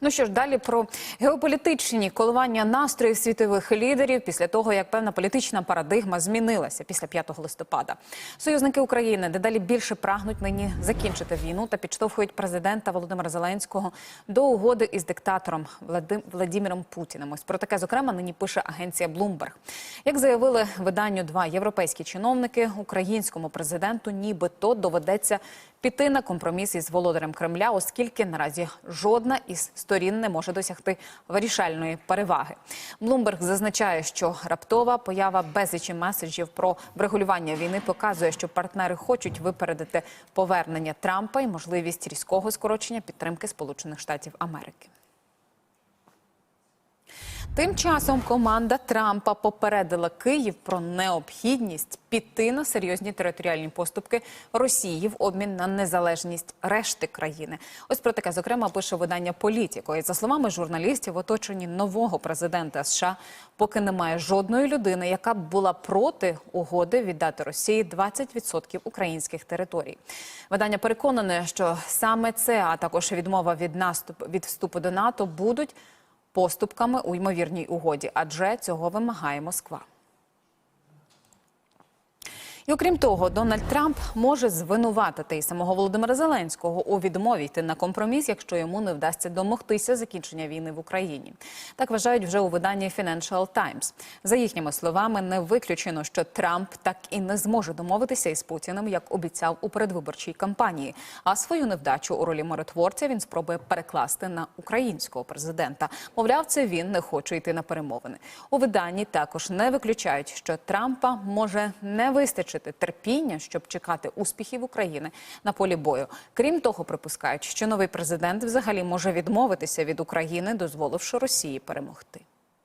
Ну що ж, далі про геополітичні коливання настроїв світових лідерів після того, як певна політична парадигма змінилася після 5 листопада. Союзники України дедалі більше прагнуть нині закінчити війну та підштовхують президента Володимира Зеленського до угоди із диктатором Влади... Владимиром Путіним. Ось про таке зокрема нині пише агенція Bloomberg. Як заявили виданню два європейські чиновники, українському президенту нібито доведеться піти на компроміс із володарем Кремля, оскільки наразі жодна із сторін не може досягти вирішальної переваги. Блумберг зазначає, що раптова поява безлічі меседжів про врегулювання війни показує, що партнери хочуть випередити повернення Трампа і можливість різкого скорочення підтримки Сполучених Штатів Америки. Тим часом команда Трампа попередила Київ про необхідність піти на серйозні територіальні поступки Росії в обмін на незалежність решти країни. Ось про таке зокрема пише видання Політіко. І за словами журналістів, в оточенні нового президента США поки немає жодної людини, яка б була проти угоди віддати Росії 20% українських територій. Видання переконане, що саме це, а також відмова від наступ від вступу до НАТО будуть поступками у ймовірній угоді, адже цього вимагає Москва. І окрім того, Дональд Трамп може звинуватити і самого Володимира Зеленського у відмові йти на компроміс, якщо йому не вдасться домогтися закінчення війни в Україні. Так вважають вже у виданні Financial Times. За їхніми словами, не виключено, що Трамп так і не зможе домовитися із Путіним, як обіцяв у передвиборчій кампанії. А свою невдачу у ролі миротворця він спробує перекласти на українського президента. Мовляв, це він не хоче йти на перемовини. У виданні також не виключають, що Трампа може не вистачити терпіння, щоб чекати успіхів України на полі бою. Крім того, припускають, що новий президент взагалі може відмовитися від України, дозволивши Росії перемогти.